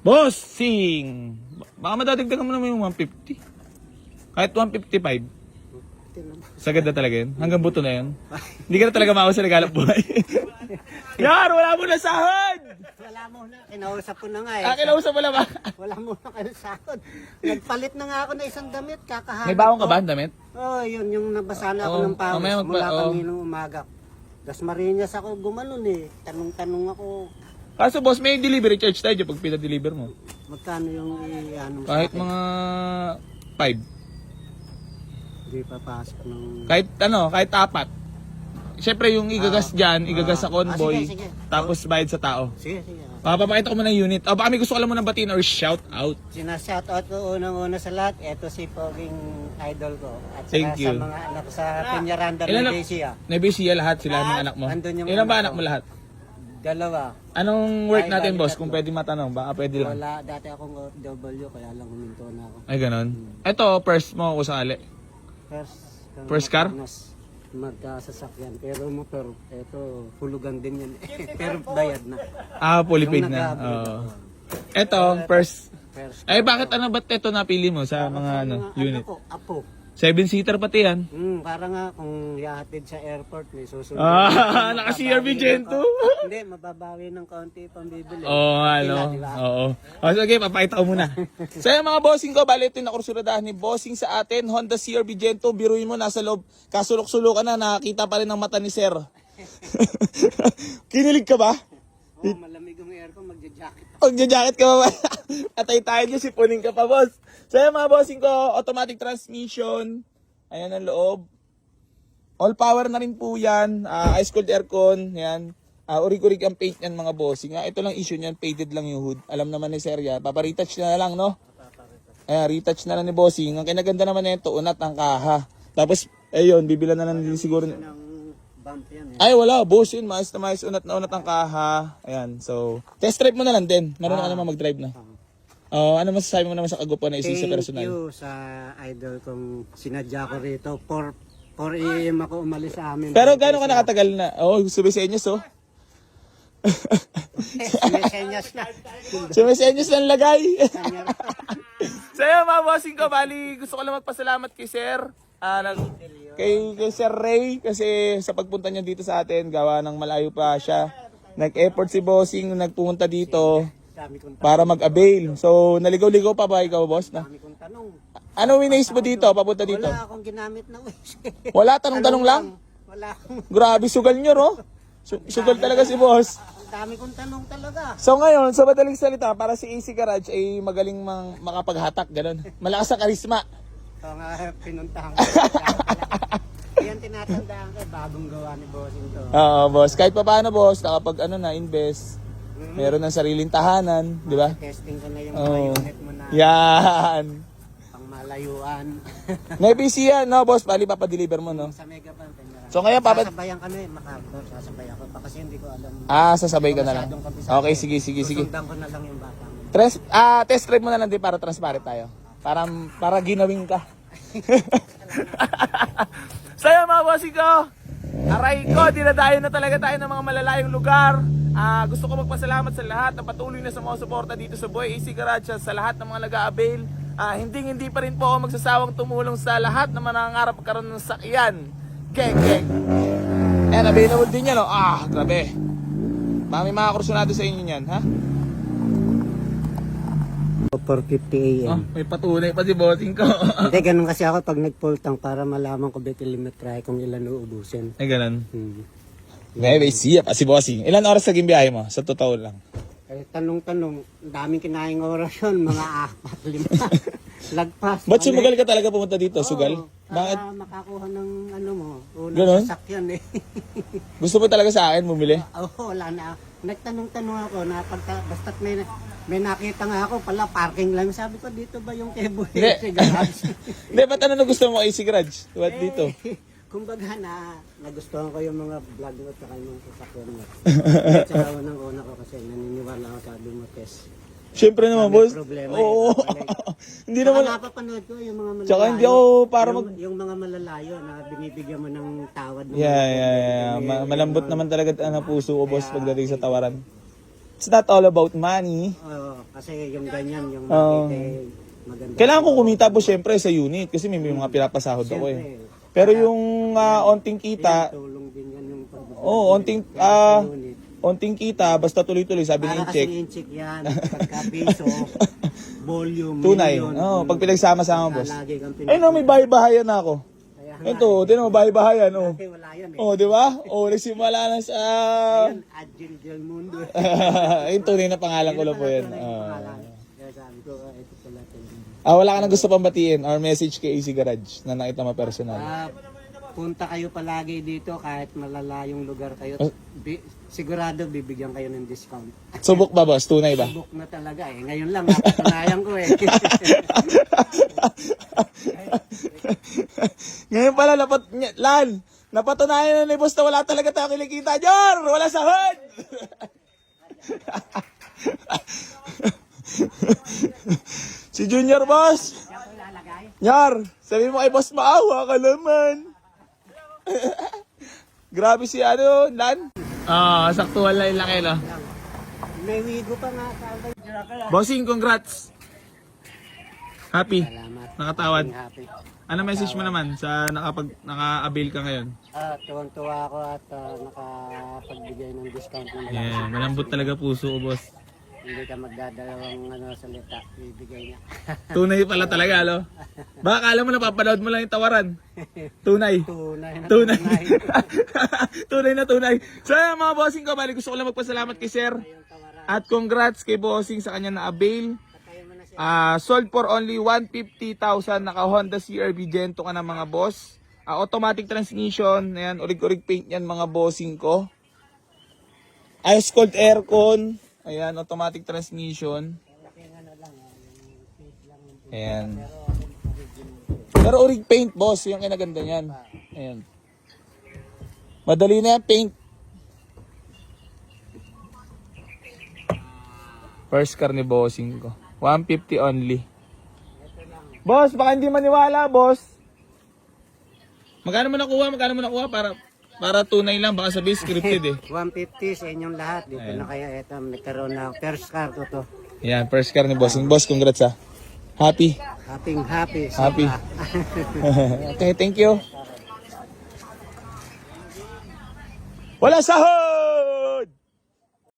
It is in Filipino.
Bossing! Baka madadagdagan mo naman yung 150. Kahit 155. Sagad na talaga yun. Hanggang buto na yun. Hindi ka na talaga maawa sa naghalap buhay. Yar! Wala mo na sahod! Wala mo na. Kinausap ko na nga eh. Ah, kinausap mo lang ba? Wala mo na kayo sahod. Nagpalit na nga ako ng isang damit. Kakahanap May bawang ka ba, ang damit? Oo, oh, yun. Yung nabasa na ako Oo, ng pawis mamaya magpa- mula oo. kaninong umaga. Das Marinas ako gumanon eh. Tanong-tanong ako, Kaso boss, may delivery charge tayo pag pinadeliver mo. magkano yung i-ano mo sa Kahit mga 5. Hindi papasok ng... Kahit ano, kahit apat. Siyempre yung igagas dyan, igagas sa Ah, convoy, sige, sige. tapos bayad sa tao. Sige, sige. Papapakita ko muna yung unit. O baka may gusto ka lang muna batiin or shout out. Sinashoutout ko unang-una sa lahat. Ito si Poging idol ko. At saka Thank sa you. mga anak ko sa Peñaranda Ilan na-. Nebesiya lahat sila ng anak mo. Andun yung Ilan ba anak mo lahat? Dalawa. Anong work Ay, natin bali boss? tatlo. Kung pwede matanong, baka pwede lang. Wala, dati akong OFW kaya lang huminto na ako. Ay ganon. Ito, first mo kung sakali. First, First car? Mas magkasasakyan. Pero motor, eto, hulugan din yan. Pero bayad na. Ah, fully paid Yung na. nag-upgrade Oo. ako. Ito, first. First. Ay, bakit ano ba't ito napili mo sa mga ano, unit? Ko, apo. Seven seater pati yan. Hmm, para nga kung yahatid sa airport, may susunod. Ah, naka CRV Gen 2. Hindi, mababawi ng kaunti pambibili. Oo, ano. Di ba? Oo. O, sige, papakita ko muna. so, yung mga bossing ko, bali ito yung nakursuladahan ni bossing sa atin. Honda CRV Gen 2, biruin mo, nasa loob. Kasulok-sulukan na, nakakita pa rin ng mata ni Sir. Kinilig ka ba? Oh, malamig ang aircon, magja-jacket. Pag jacket ka ba? Atay tayo dyan, sipunin ka pa, boss. So, yung mga bossing ko, automatic transmission. Ayan ang loob. All power na rin po yan. Ah, ice cold aircon. Yan. Ah, urig-urig ang paint yan mga bossing. Ah, ito lang issue niyan, painted lang yung hood. Alam naman ni Sir yan. Paparetouch na lang, no? Ayan, retouch na lang ni bossing. Ang kinaganda naman nito, unat ang kaha. Tapos, ayun, bibila na lang din siguro. Ng bump yan. Eh. Ay, wala. Boss yun. Maayos na maayos. Unat na unat ang kaha. Ayan. So, test drive mo na lang din. Meron ka naman mag-drive na. Oh, ano masasabi mo naman sa kagupo na isi sa Thank personal? you sa idol kong sinadya ko rito. 4 4 a.m. ako umalis sa amin. Pero gaano ka nakatagal na? Oh, sumisenyos oh. May senyas na. Sumisenyos ng lagay. so yun mga bossing ko, bali gusto ko lang magpasalamat kay Sir. Ah, nag, kay, kay Sir Ray kasi sa pagpunta niya dito sa atin, gawa ng malayo pa siya. Nag-effort si bossing nagpunta dito para mag-avail. So, naligaw-ligaw pa ba ikaw, boss? Na? dami kong tanong. Ano winays mo dito, papunta dito? Wala akong ginamit na wish. Wala, tanong-tanong lang? Wala akong... Grabe, sugal nyo, no? Su- sugal talaga si boss. Ang dami kong tanong talaga. So ngayon, sa madaling salita, para si AC Garage ay magaling mang makapaghatak, ganun. Malakas sa karisma. Ito nga, pinuntahan ko. Yan tinatandaan ko, bagong gawa ni Bossing to. Oo, boss. Kahit pa paano, boss, nakapag ano na, invest. Meron ng sariling tahanan, di ba? Testing ko na yung mga unit mo na Yan. pang malayuan. May yan, no, boss? Bali, papadeliver mo, no? sa Mega Pan, Peñaranda. So ngayon, papad... Sasabayan kami, makabor, sasabayan ko pa kasi hindi ko alam. Ah, sasabay ka na lang. Okay, sige, sige, sige. Susundan ko na lang yung bata. Tres, ah, test drive mo na lang din para transparent tayo. Para, para ginawin ka. Sa'yo mga bossing ko, aray ko, dinadayo na talaga tayo ng mga malalayong lugar. Ah, gusto ko magpasalamat sa lahat na patuloy na sa mga suporta dito sa Boy AC Garage sa lahat ng mga nag-a-avail. Ah, hindi hindi pa rin po ako magsasawang tumulong sa lahat na manangarap magkaroon ng sakyan. Geng, geng. Ayan, available din yan, oh. Ah, grabe. Mami mga kursunado sa inyo yan, ha? 450 Oh, AM. may patunay pa si bossing ko. Hindi, ganun kasi ako pag nag-full tank para malaman ko ba kilometrahe kung ilan uubusin. Ay, ganun. Hmm. May siya pa si bossing. Ilan oras naging biyahe mo? Sa totoo lang. Eh, tanong-tanong, daming kinaing oras yun, mga apat, lima. Lagpas. Ba't sumagal ka talaga pumunta dito? Sugal? Oo, Bakit? Para makakuha ng ano mo, unang Ganon? sasakyan eh. Gusto mo talaga sa akin bumili? Oo, wala na. Nagtanong-tanong ako na pagka, basta't may, may nakita nga ako pala parking lang. Sabi ko, dito ba yung Kebu Hindi. Hindi, ba't ano na gusto mo AC Garage? What dito? Eh, kumbaga na, nagustuhan ko yung mga vlog mo at yung mga sasakyan mo. At saka unang-una ko kasi naniniwala ako sabi mo, Tess. Siyempre naman, boss. problema Oo. eh. hindi naman. napapanood ko yung mga malalayo. Tsaka hindi ako para yung, mag- yung mga malalayo na binibigyan mo ng tawad. ng Yeah, yeah, yeah. Ma- malambot naman talaga ang puso ko, boss, pagdating sa tawaran. It's not all about money. Oo, kasi yung ganyan, yung Oo. makita eh, maganda. Kailangan ko kumita po syempre sa unit kasi may, may mga pinapasahod ako eh. Pero yung ah, onting kita, tulong din yan yung pagbubuhay. oh, onting ah, onting kita basta tuloy-tuloy sabi Para ni kasi check. in-check yan, pagka-piso, volume, Tunay. million, Oh, pag pinagsama-sama boss. lagi kang no, may bahay-bahayan na ako. Kaya nga, Ito, tinan mo bahay-bahayan oh. kasi wala yan eh. Oh, di ba? Oh, nagsimula na sa Yan, del Mundo. Yung tunay na pangalan ko lang po yan. Na Ah. pangalan. Kaya sabi ko, ah, ito. Ah, wala ka nang gusto pang batiin or message kay AC Garage na nakita mo personal. Ah, punta kayo palagi dito kahit malalayong lugar kayo. Oh. Bi- sigurado bibigyan kayo ng discount. Subok ba boss? Tunay ba? Book na talaga eh. Ngayon lang, napatunayan ko eh. Ngayon pala, napat, ny- Lan, napatunayan na ni boss na wala talaga tayo kinikita. Jor! Wala sahod! si Junior boss! Nyar, sabi mo kay boss maawa ka naman. Grabe si ano, Lan. Ah, saktuhan lang yung laki, no? May wigo pa nga. Bossing, congrats! Happy. Salamat. Nakatawad. Happy. Ano message mo naman sa nakapag naka-avail ka ngayon? Ah, tuwang-tuwa ako at ah, nakapagbigay ng discount ng malaki. Yeah, malambot talaga puso ko, boss. Hindi ka magdadalawang ano, salita. Bibigay niya. Tunay pala talaga, alo. Baka akala mo napapanood mo lang yung tawaran. Tunay. tunay na Tunay. tunay. tunay na tunay. So, mga bossing ko, bali gusto ko lang magpasalamat kay sir. At congrats kay bossing sa kanya na avail. Na. Ah, sold for only 150,000 naka Honda CRV Gento ka ng mga boss. Ah, automatic transmission, ayan, urig-urig paint yan mga bossing ko. Ice cold aircon, ayan, automatic transmission. Ayan. Pero urig paint boss, yung kinaganda niyan. Ayan. Madali na yan, paint. First car ni bossing ko. 150 only. Boss, baka hindi maniwala, boss. Magkano mo nakuha? Magkano mo nakuha? Para para tunay lang, baka sabi scripted eh. 150 sa inyong lahat. Dito na kaya ito, nagkaroon na first car ko to. Yan, first car ni bossing. Boss, congrats ha. Happy. Happy, happy. Happy. sobra. okay, thank you. Wala sahod!